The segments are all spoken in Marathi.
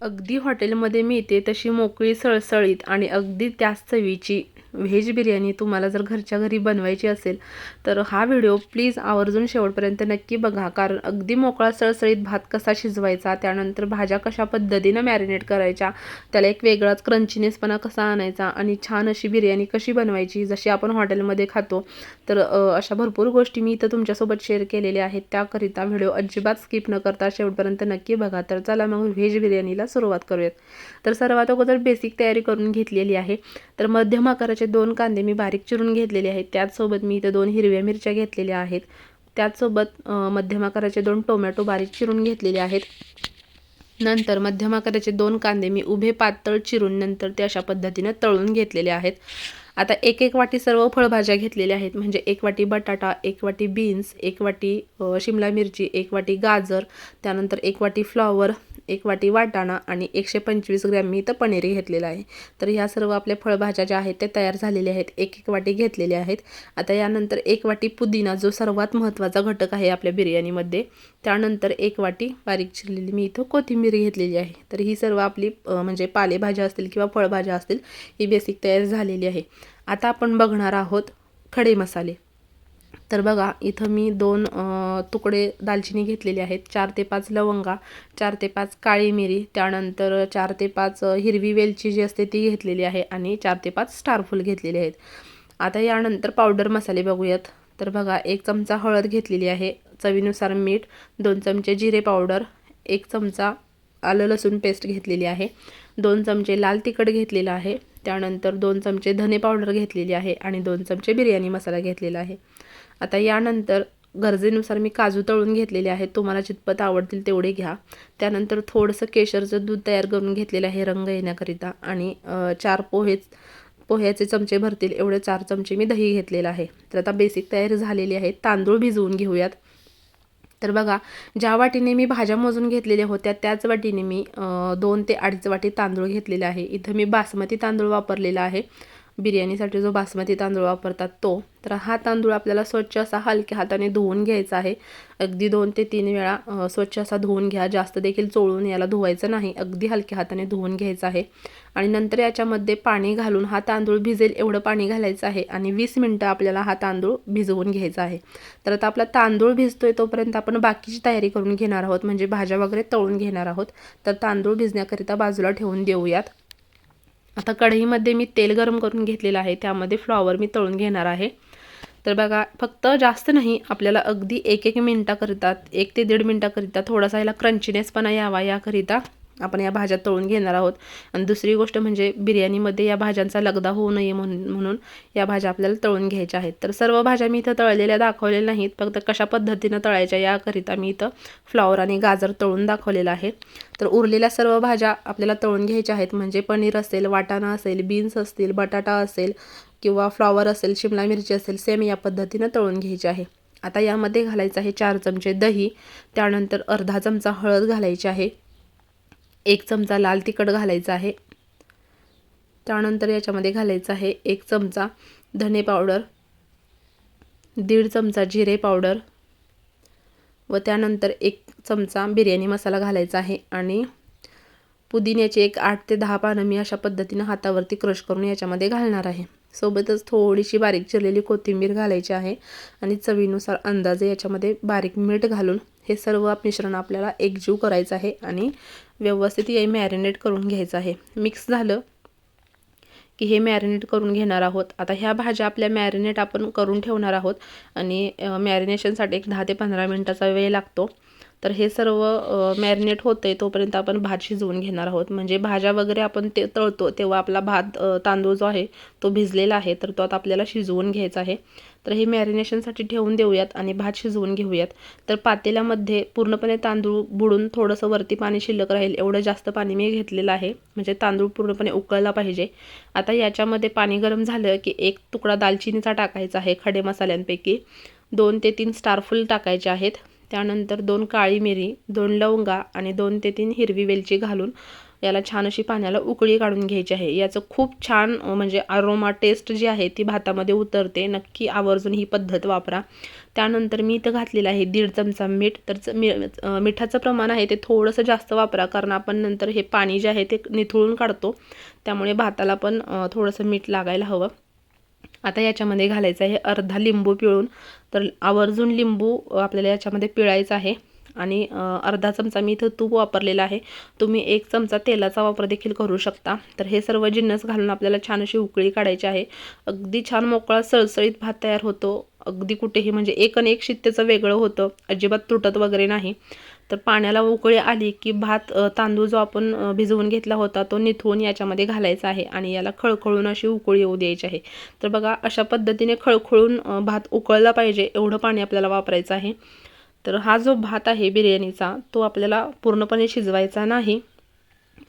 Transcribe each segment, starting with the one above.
अगदी हॉटेलमध्ये मिळते तशी मोकळी सळसळीत आणि अगदी त्याच चवीची व्हेज बिर्याणी तुम्हाला जर घरच्या घरी बनवायची असेल तर हा व्हिडिओ प्लीज आवर्जून शेवटपर्यंत नक्की बघा. कारण अगदी मोकळा सळसळीत भात कसा शिजवायचा त्यानंतर भाज्या कशा पद्धतीनं मॅरिनेट करायच्या त्याला एक वेगळाच क्रंचीनेसपणा कसा आणायचा आणि छान अशी बिर्याणी कशी बनवायची जशी आपण हॉटेलमध्ये खातो तर अशा भरपूर गोष्टी मी इथं तुमच्यासोबत शेअर केलेल्या आहेत. त्याकरिता व्हिडिओ अजिबात स्किप न करता शेवटपर्यंत नक्की बघा. तर चला मग व्हेज बिर्याणीला सुरुवात करूयात. तर सर्वात अगोदर बेसिक तयारी करून घेतलेली आहे. तर मध्यम आकाराचे दोन कांदे मी बारीक चिरून घेतलेले आहेत. त्याचसोबत मी इथं दोन हिरव्या मिरच्या घेतलेल्या आहेत. त्याचसोबत मध्यम आकाराचे दोन टोमॅटो बारीक चिरून घेतलेले आहेत. नंतर मध्यम आकाराचे दोन कांदे मी उभे पातळ चिरून नंतर ते अशा पद्धतीनं तळून घेतलेले आहेत. आता एक एक वाटी सर्व फळभाज्या घेतलेल्या आहेत. म्हणजे एक वाटी बटाटा एक वाटी बीन्स एक वाटी शिमला मिरची एक वाटी गाजर त्यानंतर एक वाटी फ्लॉवर एक वाटी वाटाणा आणि एकशे पंचवीस ग्रॅम मी इथं पनीर घेतलेलं आहे. तर ह्या सर्व आपल्या फळभाज्या ज्या आहेत त्या तयार झालेल्या आहेत. एक एक वाटी घेतलेल्या आहेत. आता यानंतर एक वाटी पुदिना जो सर्वात महत्त्वाचा घटक आहे आपल्या बिर्याणीमध्ये त्यानंतर एक वाटी बारीक चिरलेली मी इथं कोथिंबीर घेतलेली आहे. तर ही सर्व आपली म्हणजे पालेभाज्या असतील किंवा फळभाज्या असतील ही बेसिक तयार झालेली आहे. आता आपण बघणार आहोत खडे मसाले. तर बघा इथं मी दोन तुकडे दालचिनी घेतलेली आहेत. चार ते पाच लवंगा चार ते पाच काळी मिरी त्यानंतर चार ते पाच हिरवी वेलची जी असते ती घेतलेली आहे आणि चार ते पाच स्टारफुल घेतलेले आहेत. आता यानंतर पावडर मसाले बघूयात. तर बघा एक चमचा हळद घेतलेली आहे. चवीनुसार मीठ दोन चमचे जिरे पावडर एक चमचा आलं लसूण पेस्ट घेतलेली आहे दोन चमचे लाल तिखट घेतलेलं आहे त्यानंतर दोन चमचे धने पावडर घेतलेली आहे आणि दोन चमचे बिर्याणी मसाला घेतलेला आहे. आता यानंतर गरजेनुसार मी काजू तळून घेतलेले आहेत. तुम्हाला जितपत आवडतील तेवढे घ्या. त्यानंतर थोडंसं केशरचं दूध तयार करून घेतलेलं आहे रंग येण्याकरिता. आणि चार पोहेच पोह्याचे चमचे भरतील. एवढे चार चमचे मी दही घेतलेलं आहे. तर आता बेसिक तयारी झालेली आहे. तांदूळ भिजवून घेऊयात. तर बघा ज्या वाटीने मी भाज्या मोजून घेतलेल्या होत्या त्याच वाटीने मी दोन ते अडीच वाटी तांदूळ घेतलेले आहे. इथं मी बासमती तांदूळ वापरलेला आहे. बिर्याणीसाठी जो बासमती तांदूळ वापरतात तो. तर हा तांदूळ आपल्याला स्वच्छ असा हलक्या हाताने धुवून घ्यायचा आहे. अगदी दोन ते तीन वेळा स्वच्छ असा धुवून घ्या. जास्त देखील चोळून याला धुवायचं नाही. अगदी हलक्या हाताने धुवून घ्यायचा आहे. आणि नंतर याच्यामध्ये पाणी घालून हा तांदूळ भिजेल एवढं पाणी घालायचं आहे आणि वीस मिनटं आपल्याला हा तांदूळ भिजवून घ्यायचा आहे. तर आता आपला तांदूळ भिजतोय तोपर्यंत आपण बाकीची तयारी करून घेणार आहोत. म्हणजे भाज्या वगैरे तळून घेणार आहोत. तर तांदूळ भिजण्याकरिता बाजूला ठेवून देऊयात. आता कढईमध्ये मी तेल गरम करून घेतलेलं आहे त्यामध्ये फ्लॉवर मी तळून घेणार आहे. तर बघा फक्त जास्त नाही आपल्याला अगदी एक एक मिनटाकरिता एक ते दीड मिनटाकरिता थोडासा याला क्रंचीनेसपणा यावा याकरिता आपण या भाज्या तळून घेणार आहोत. आणि दुसरी गोष्ट म्हणजे बिर्याणीमध्ये या भाज्यांचा लगदा होऊ नये म्हणून म्हणून या भाज्या आपल्याला तळून घ्यायच्या आहेत. तर सर्व भाज्या मी इथं तळलेल्या दाखवलेल्या नाहीत. फक्त कशा पद्धतीनं तळायच्या याकरिता मी इथं फ्लॉवर आणि गाजर तळून दाखवलेलं आहे. तर उरलेल्या सर्व भाज्या आपल्याला तळून घ्यायच्या आहेत. म्हणजे पनीर असेल वाटाणा असेल बीन्स असतील बटाटा असेल किंवा फ्लॉवर असेल शिमला मिरची असेल सेम या पद्धतीनं तळून घ्यायची आहे. आता यामध्ये घालायचं आहे चार चमचे दही. त्यानंतर अर्धा चमचा हळद घालायची आहे. एक चमचा लाल तिखट घालायचा आहे. त्यानंतर याच्यामध्ये घालायचं आहे एक चमचा धने पावडर दीड चमचा जिरे पावडर व त्यानंतर एक चमचा बिर्याणी मसाला घालायचा आहे आणि पुदिन्याचे एक आठ ते दहा पानं मी अशा पद्धतीनं हातावरती क्रश करून याच्यामध्ये घालणार आहे. सोबतच थोडीशी बारीक चिरलेली कोथिंबीर घालायची आहे आणि चवीनुसार अंदाजे याच्यामध्ये बारीक मीठ घालून हे सर्व मिश्रण आपल्याला एकजीव करायचं आहे आणि व्यवस्थित हे मॅरिनेट करून घ्यायचं आहे. मिक्स झालं की हे मॅरिनेट करून घेणार आहोत. आता ह्या भाज्या आपल्या मॅरिनेट आपण करून ठेवणार आहोत आणि मॅरिनेशनसाठी एक दहा ते पंधरा मिनटाचा वेळ लागतो. तर हे सर्व मॅरिनेट होतं आहे तोपर्यंत आपण भात शिजवून घेणार आहोत. म्हणजे भाज्या वगैरे आपण ते तळतो तेव्हा आपला भात तांदूळ जो आहे तो भिजलेला आहे तर तो आता आपल्याला शिजवून घ्यायचा आहे. तर हे मॅरिनेशनसाठी ठेवून देऊयात आणि भात शिजवून घेऊयात. तर पातेल्यामध्ये पूर्णपणे तांदूळ बुडून थोडंसं वरती पाणी शिल्लक राहील एवढं जास्त पाणी मी घेतलेलं आहे. म्हणजे तांदूळ पूर्णपणे उकळला पाहिजे. आता याच्यामध्ये पाणी गरम झालं की एक तुकडा दालचिनीचा टाकायचा आहे खडे मसाल्यांपैकी. दोन ते तीन स्टारफुल टाकायचे आहेत. त्यानंतर दोन काळी मिरी दोन लवंगा आणि दोन ते तीन हिरवी वेलची घालून याला छान अशी पाण्याला उकळी काढून घ्यायची आहे. याचं खूप छान म्हणजे अरोमा टेस्ट जी आहे ती भातामध्ये उतरते. नक्की आवर्जून ही पद्धत वापरा. त्यानंतर मी इथं घातलेलं आहे दीड चमचा मीठ. तर च- मिठाचं प्रमाण आहे ते थोडंसं जास्त वापरा कारण आपण नंतर हे पाणी जे आहे ते निथळून काढतो. त्यामुळे भाताला पण थोडंसं मीठ लागायला हवं. आता याच्यामध्ये घालायचं आहे अर्धा लिंबू पिळून. तर आवर्जून लिंबू आपल्याला याच्यामध्ये पिळायचा आहे. आणि अर्धा चमचा मी इथं तूप वापरलेला आहे. तुम्ही एक चमचा तेलाचा वापर देखील करू शकता. तर हे सर्व जिन्नस घालून आपल्याला छान अशी उकळी काढायची आहे. अगदी छान मोकळा सळसळीत भात तयार होतो. अगदी कुठेही म्हणजे एक आणि एक शित्तेचं वेगळं होतं. अजिबात तुटत वगैरे नाही. तर पाण्याला उकळी आली की भात तांदूळ जो आपण भिजवून घेतला होता तो निथवून याच्यामध्ये घालायचा आहे आणि याला खळखळून अशी उकळी येऊ द्यायची आहे. तर बघा अशा पद्धतीने खळखळून भात उकळला पाहिजे एवढं पाणी आपल्याला वापरायचं आहे. तर हा जो भात आहे बिर्याणीचा तो आपल्याला पूर्णपणे शिजवायचा नाही.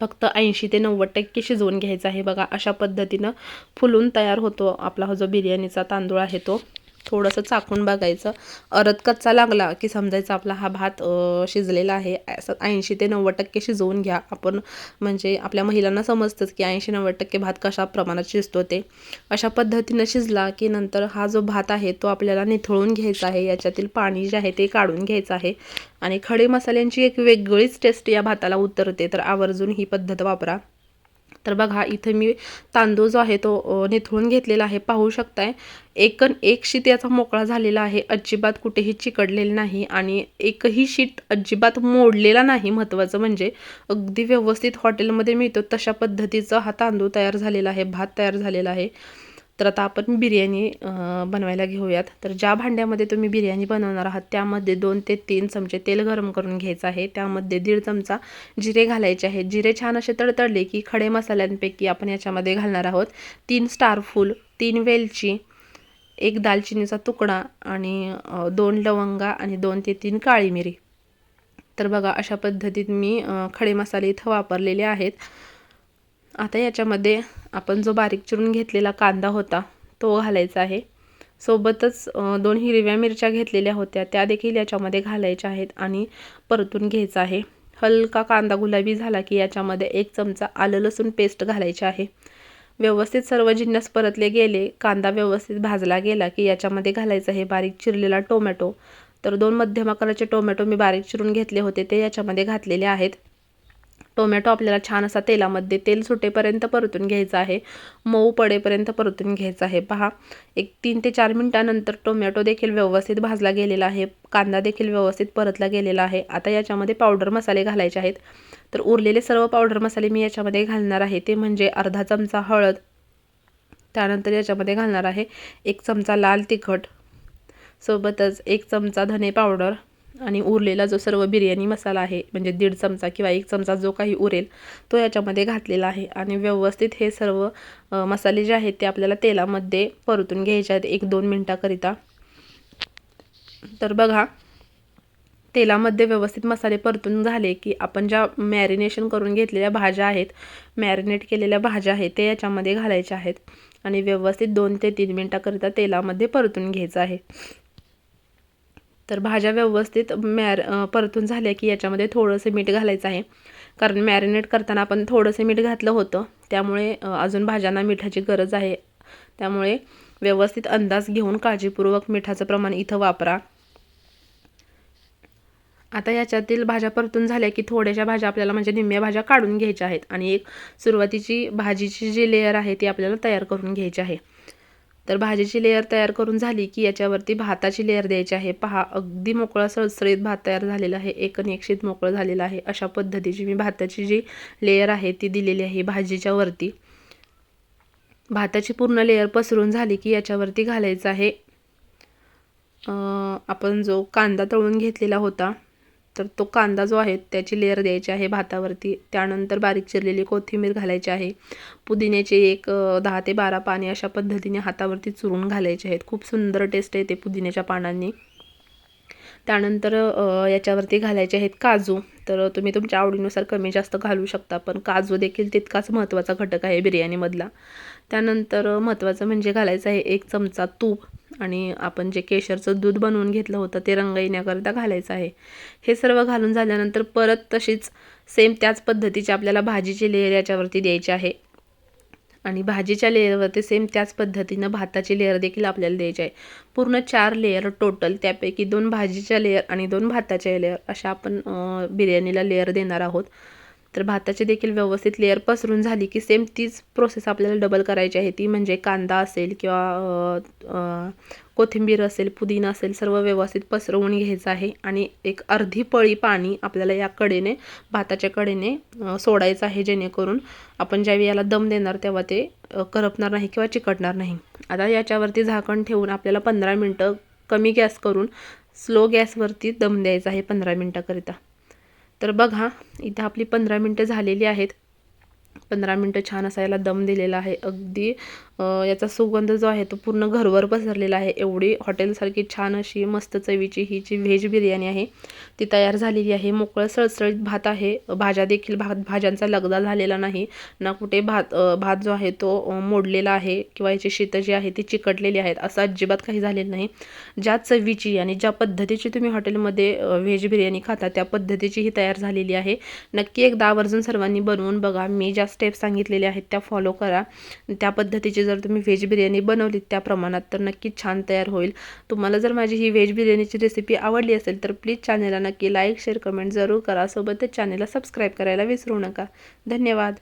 फक्त ऐंशी ते नव्वद टक्के शिजवून घ्यायचा आहे. बघा अशा पद्धतीनं फुलून तयार होतो आपला हा जो बिर्याणीचा तांदूळ आहे तो. थोडंसं चाकून बघायचं. अरद कच्चा लागला की समजायचं आपला हा भात शिजलेला आहे. असं ऐंशी ते नव्वद टक्के शिजवून घ्या. आपण म्हणजे आपल्या महिलांना समजतंच की ऐंशी नव्वद टक्के भात कशा प्रमाणात शिजतो ते. अशा पद्धतीनं शिजला की नंतर हा जो भात आहे तो आपल्याला निथळून घ्यायचा आहे. याच्यातील पाणी जे आहे ते काढून घ्यायचं आहे. आणि खडे मसाल्यांची एक वेगळीच टेस्ट या भाताला उतरते. तर आवर्जून ही पद्धत वापरा. तर बघा इथे मी तांदूळ जो आहे तो निथळून घेतलेला आहे. पाहू शकताय एकन एक शीत याचा मोकळा झालेला आहे. अजिबात कुठेही चिकटलेला नाही आणि एकही शीट अजिबात मोडलेला नाही. महत्त्वाचं म्हणजे अगदी व्यवस्थित हॉटेलमध्ये मिळतो तशा पद्धतीचा हा तांदूळ तयार झालेला आहे भात तयार झालेला आहे. तर आता आपण बिर्याणी बनवायला घेऊयात. तर ज्या भांड्यामध्ये तुम्ही बिर्याणी बनवणार आहात त्यामध्ये दोन ते तीन चमचे तेल गरम करून घ्यायचं आहे. त्यामध्ये दीड चमचा जिरे घालायचे आहेत. जिरे छान असे तडतडले की खडे मसाल्यांपैकी आपण याच्यामध्ये घालणार आहोत. तीन स्टारफूल तीन वेलची एक दालचिनीचा तुकडा आणि दोन लवंगा आणि दोन ते तीन काळी मिरी. तर बघा अशा पद्धतीत मी खडे मसाले इथं वापरलेले आहेत. आता याच्यामध्ये आपण जो बारीक चिरून घेतलेला कांदा होता तो घालायचा आहे. सोबतच दोन हिरव्या मिरच्या घेतलेल्या होत्या त्या देखील याच्यामध्ये घालायच्या आहेत आणि परतून घ्यायचा आहे. हलका कांदा गुलाबी झाला की याच्यामध्ये एक चमचा आलं लसूण पेस्ट घालायची आहे. व्यवस्थित सर्व जिन्नस परतले गेले कांदा व्यवस्थित भाजला गेला की याच्यामध्ये घालायचं आहे बारीक चिरलेला टोमॅटो. तर दोन मध्यम आकाराचे टोमॅटो मी बारीक चिरून घेतले होते ते याच्यामध्ये घातलेले आहेत. टोमॅटो आपल्याला छान असा तेलामध्ये तेल सुटेपर्यंत परतून घ्यायचा आहे. मऊ पडेपर्यंत परतून घ्यायचा आहे. पहा एक तीन ते चार मिनटानंतर टोमॅटो देखील व्यवस्थित भाजला गेलेला आहे. कांदा देखील व्यवस्थित परतला गेलेला आहे. आता याच्यामध्ये पावडर मसाले घालायचे आहेत. तर उरलेले सर्व पावडर मसाले मी याच्यामध्ये घालणार आहे. ते म्हणजे अर्धा चमचा हळद त्यानंतर याच्यामध्ये घालणार आहे एक चमचा लाल तिखट सोबतच एक चमचा धने पावडर आणि उरलेला जो सर्व बिर्याणी मसाला आहे म्हणजे दीड चमचा किंवा एक चमचा जो काही उरेल तो याच्यामध्ये घातलेला आहे. आणि व्यवस्थित हे सर्व मसाले जे आहेत ते आपल्याला तेलामध्ये परतून घ्यायचे आहेत एक दोन मिनटाकरिता. तर बघा तेलामध्ये व्यवस्थित मसाले परतून झाले की आपण ज्या मॅरिनेशन करून घेतलेल्या भाज्या आहेत मॅरिनेट केलेल्या भाज्या आहेत ते याच्यामध्ये घालायच्या आहेत. आणि व्यवस्थित दोन ते तीन मिनटाकरिता तेलामध्ये परतून घ्यायचं आहे. तर भाज्या व्यवस्थित मॅर परतून झाल्या की याच्यामध्ये थोडंसं मीठ घालायचं आहे. कारण मॅरिनेट करताना आपण थोडंसं मीठ घातलं होतं. त्यामुळे अजून भाज्यांना मिठाची गरज आहे. त्यामुळे व्यवस्थित अंदाज घेऊन काळजीपूर्वक मिठाचं प्रमाण इथं वापरा. आता याच्यातील भाज्या परतून झाल्या की थोड्याशा भाज्या आपल्याला म्हणजे निम्म्या भाज्या काढून घ्यायच्या आहेत. आणि एक सुरुवातीची भाजीची जी लेयर आहे ती आपल्याला तयार करून घ्यायची आहे. तर भाजीची लेअर तयार करून झाली की याच्यावरती भाताची लेअर द्यायची आहे. पहा अगदी मोकळा सळसळीत भात तयार झालेला आहे. एक मोकळं झालेला आहे. अशा पद्धतीची मी भाताची जी लेअर आहे ती दिलेली आहे भाजीच्या वरती. भाताची पूर्ण लेअर पसरून झाली की याच्यावरती घालायचं आहे. आपण जो कांदा तळून घेतलेला होता तर तो कांदा जो आहे त्याची लेअर द्यायची आहे भातावरती. त्यानंतर बारीक चिरलेली कोथिंबीर घालायची आहे. पुदिन्याचे एक दहा ते बारा पाने अशा पद्धतीने हातावरती चुरून घालायचे आहेत. खूप सुंदर टेस्ट येते पुदिन्याच्या पानांनी. त्यानंतर याच्यावरती घालायचे आहेत काजू. तर तुम्ही तुमच्या आवडीनुसार कमी जास्त घालू शकता पण काजू देखील तितकाच महत्त्वाचा घटक आहे बिर्याणीमधला. त्यानंतर महत्त्वाचं म्हणजे घालायचं आहे एक चमचा तूप आणि आपण जे केशरचं दूध बनवून घेतलं होतं ते रंग येण्याकरिता घालायचं आहे. हे सर्व घालून झाल्यानंतर परत तशीच सेम त्याच पद्धतीची आपल्याला भाजीची लेयर याच्यावरती द्यायची आहे. आणि भाजीच्या लेअरवरती सेम त्याच पद्धतीनं भाताची लेअर देखील आपल्याला द्यायची आहे. पूर्ण चार लेअर टोटल त्यापैकी दोन भाजीच्या लेअर आणि दोन भाताच्या लेअर अशा आपण बिर्याणीला लेअर देणार आहोत. तर भाताची देखील व्यवस्थित लेअर पसरून झाली की सेम तीच प्रोसेस आपल्याला डबल करायची आहे. ती म्हणजे कांदा असेल किंवा कोथिंबीर असेल पुदिना असेल सर्व व्यवस्थित पसरवून घ्यायचं आहे. आणि एक अर्धी पळी पाणी आपल्याला या कडेने भाताच्या कडेने सोडायचं आहे जेणेकरून आपण ज्यावेळी याला दम देणार तेव्हा ते करपणार नाही किंवा चिकटणार नाही. आता याच्यावरती झाकण ठेवून आपल्याला पंधरा मिनटं कमी गॅस करून स्लो गॅसवरती दम द्यायचा आहे पंधरा मिनटाकरिता. तर बघा इथं आपली पंधरा मिनटं झालेली आहेत. पंधरा मिनटं छान असा याला दम दिलेला आहे. अगदी याचा सुगंध जो आहे तो पूर्ण घरवर पसरलेला आहे. एवढी हॉटेलसारखी छान अशी मस्त चवीची ही जी व्हेज बिर्याणी आहे ती तयार झालेली आहे. मोकळं सळसळीत भात आहे. भाज्या देखील भात भाज्यांचा लगदा झालेला नाही. ना कुठे भात भात जो आहे तो मोडलेला आहे किंवा याची शीतं जी आहे ती चिकटलेली आहेत असं अजिबात काही झालेलं नाही. ज्या चवीची आणि ज्या पद्धतीची तुम्ही हॉटेलमध्ये व्हेज बिर्याणी खाता त्या पद्धतीची ही तयार झालेली आहे. नक्की एकदा आवर्जून सर्वांनी बनवून बघा. मी ज्या स्टेप सांगितलेल्या आहेत त्या फॉलो करा. त्या पद्धतीची जर तुम्ही व्हेज बिर्याणी बनवलीत त्या प्रमाणात तर नक्कीच छान तयार होईल. तुम्हाला जर माझी ही व्हेज बिर्याणीची रेसिपी आवडली असेल तर प्लीज चॅनलला नक्की लाईक शेअर कमेंट जरूर करा. सोबतच चॅनलला सबस्क्राईब करायला विसरू नका. धन्यवाद.